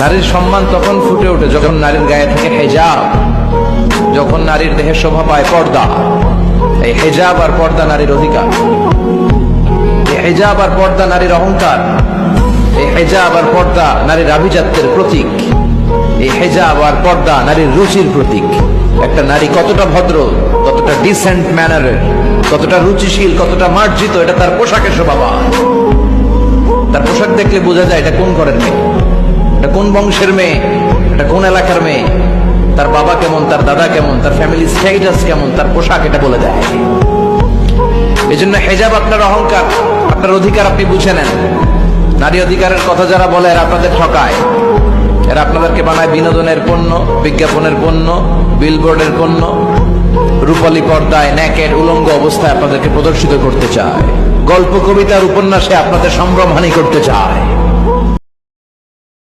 নারীর সম্মান তখন ফুটে ওঠে যখন নারীর গায়ে থাকে হেজাব, যখন নারীর দেহে শোভা পায় পর্দা। এই হেজাব আর পর্দা নারীর অধিকার। হেজাব আর পর্দা নারীর অহংকার। এই হেজাব আর পর্দা নারীর আভিজাত্যের প্রতীক। এই হেজাব আর পর্দা নারীর রুচির প্রতীক। একটা নারী কতটা ভদ্র, কতটা ডিসেন্ট ম্যানারের কতটা রুচিশীল, কতটা মার্জিত, এটা তার পোশাকের শোভা তার পোশাক দেখলে বোঝা যায় এটা কোন ঘরের মেয়ে। কোন বংশের মেয়ে? এটা কোন এলাকার মেয়ে? তার বাবা কেমন? তার দাদা কেমন? তার ফ্যামিলি স্ট্যাটাস কেমন? তার পোশাক এটা বলে দেয়। এই জন্য হেজাব আপনার অহংকার, আপনার অধিকার আপনি বুঝে নেন। নারী অধিকারের কথা যারা বলে, এরা আপনাদের ঠকায়। এরা আপনাদেরকে বানায় বিনোদনের পণ্য, বিজ্ঞাপনের পণ্য বিলবোর্ডের পণ্য। রূপালী পর্দায় ন্যাকের উলঙ্গ অবস্থায় আপনাদেরকে প্রদর্শিত করতে চায়। গল্প, কবিতার উপন্যাসে আপনাদের সম্ভ্রমহানি করতে চায়।